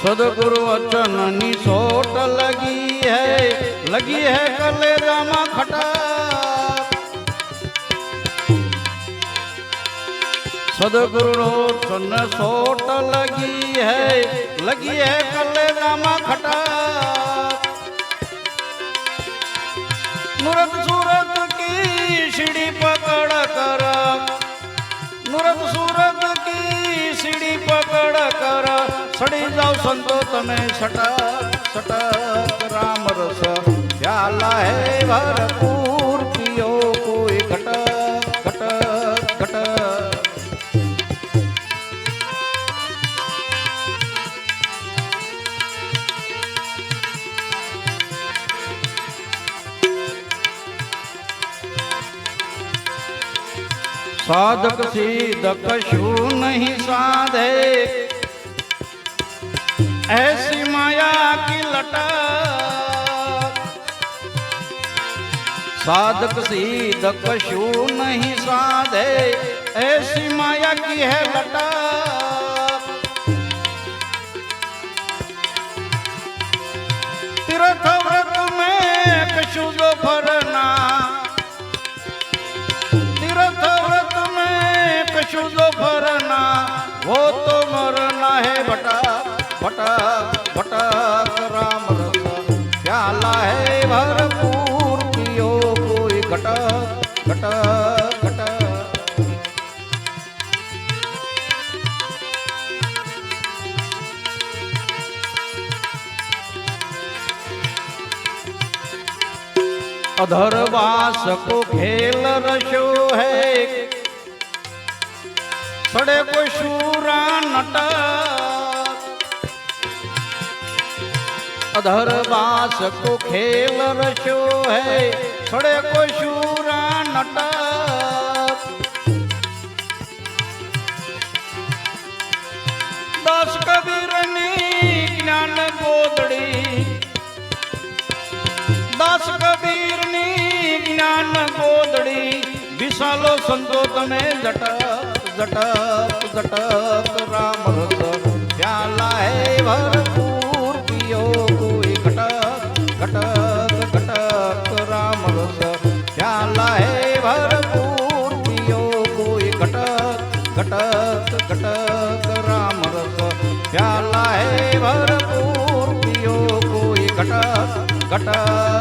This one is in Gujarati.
સદગુરુ વચનની સોટ લગી હૈ લગી હૈ કલેજામાં ખટા સદગુરુ વચન સોટ લગી હૈ લગી હૈ કલેજામાં સડી જાઓ સંતો તમે સટક સટક રામ રસ. પ્યાલા હે ભરપૂર પિયો કોઈ ઘટક ઘટક ઘટક સાધક સીધક શું નહીં સાધે? ऐसी माया की लटा साधक सीध कशु नहीं साधे, ऐसी माया की है लटा तीर्थ व्रत में जो फरना तीर्थ व्रत में जो फरना वो तो मरना है बटा। ભટક ભટક રામ રસ પ્યાલા હે. ભરપૂર પિયો કોઈ ઘટક ઘટક ઘટક અધરવાસ કો ખેલ રશો હે સડે કોઈ શૂરા નટ અધર બાસ કો ખેલ રશો હૈ, છોડે કો શૂરા નટ દસ કબીરની જ્ઞાન ગોદડી. દસ કબીરની જ્ઞાન ગોદડી. વિશાલો સંતો તમે જટક જટક જટક ઘટક ઘટક, રામ રસ. પ્યાલા હે ભરપૂર પિયો કોઈ ઘટક ઘટક ઘટક, રામ રસ. પ્યાલા હે ભરપૂર પિયો કોઈ ઘટક ઘટક